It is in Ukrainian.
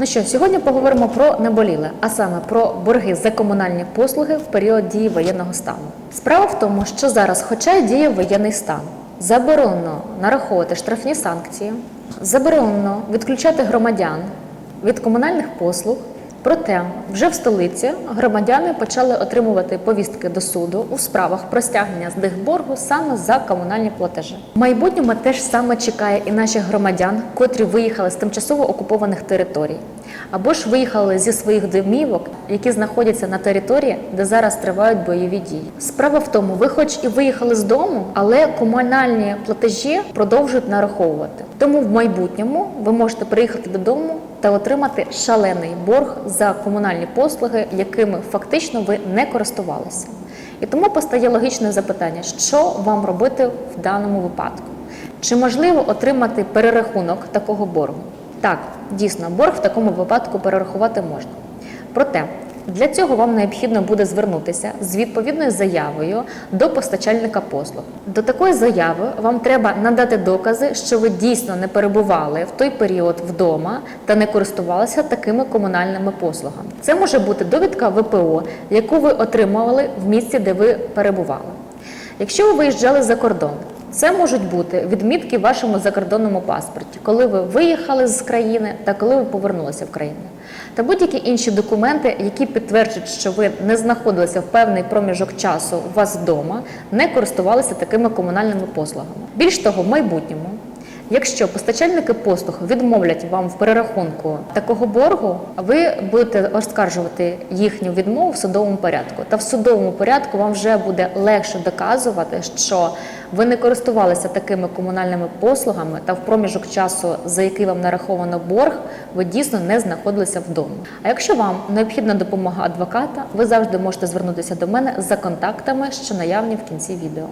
Ну що, сьогодні поговоримо про неболіле, а саме про борги за комунальні послуги в період дії воєнного стану. Справа в тому, що зараз, хоча діє воєнний стан, заборонено нараховувати штрафні санкції, заборонено відключати громадян від комунальних послуг. Проте вже в столиці громадяни почали отримувати повістки до суду у справах про стягнення з них боргу саме за комунальні платежі. В майбутньому теж саме чекає і наших громадян, котрі виїхали з тимчасово окупованих територій, або ж виїхали зі своїх домівок, які знаходяться на території, де зараз тривають бойові дії. Справа в тому, ви, хоч і виїхали з дому, але комунальні платежі продовжують нараховувати. Тому в майбутньому ви можете приїхати додому та отримати шалений борг за комунальні послуги, якими фактично ви не користувалися. І тому постає логічне запитання, що вам робити в даному випадку? Чи можливо отримати перерахунок такого боргу? Так, дійсно, борг в такому випадку перерахувати можна. Проте для цього вам необхідно буде звернутися з відповідною заявою до постачальника послуг. До такої заяви вам треба надати докази, що ви дійсно не перебували в той період вдома та не користувалися такими комунальними послугами. Це може бути довідка ВПО, яку ви отримували в місці, де ви перебували. Якщо ви виїжджали за кордон, це можуть бути відмітки в вашому закордонному паспорті, коли ви виїхали з країни та коли ви повернулися в країну. Та будь-які інші документи, які підтверджують, що ви не знаходилися в певний проміжок часу у вас вдома, не користувалися такими комунальними послугами. Більш того, в майбутньому Якщо постачальники послуг відмовлять вам в перерахунку такого боргу, ви будете оскаржувати їхню відмову в судовому порядку. Та в судовому порядку вам вже буде легше доказувати, що ви не користувалися такими комунальними послугами, та в проміжок часу, за який вам нараховано борг, ви дійсно не знаходилися вдома. А якщо вам необхідна допомога адвоката, ви завжди можете звернутися до мене за контактами, що наявні в кінці відео.